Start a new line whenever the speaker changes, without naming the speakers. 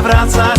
wraca.